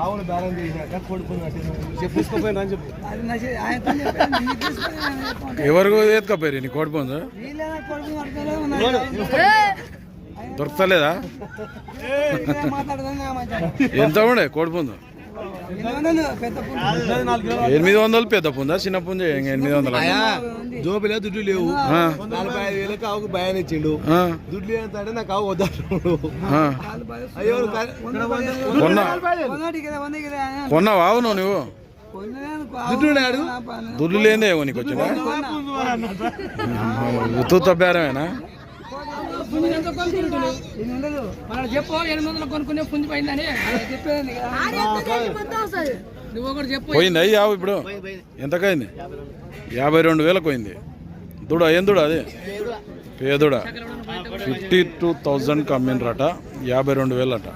ఆవులు చేసినాక కొడుకుని అని చెప్పు చెప్పండి. ఎవరికి ఎత్తుకపోయారు నీ. ఎంత ఉండే కోడిపుందు ఎనిమిది వందలు పెద్ద పుందా చిన్న పుంజ ఎనిమిది వందలు? జోబిలో దుడ్లు లేవు. నలభై ఐదు వేలకు ఆవుకు భయాన్ని ఇచ్చిండు. దుడ్లు ఏంటంటే నాకు ఆవు వద్దాడు అయ్యో. కొన్నావా అవును నువ్వు? దుడ్డు లేదే నీకు వచ్చిన ఉత్తు బేరమేనా ఎన్ని వందలు? మనం చెప్పు ఎనిమిది వందలు కొనుక్కునే పుంజి పోయిందని. అలా చెప్పేదండి కదా. నువ్వు ఒకటి చెప్పు. పోయింది అయ్యి ఇప్పుడు? ఎంతకైంది? యాభై రెండు. వేలకు పోయింది. దుడ ఏం దుడ అది? పేదుడ. ఫిఫ్టీ టూ థౌజండ్కి అమ్మిండ్రట యాభై రెండు వేలు అట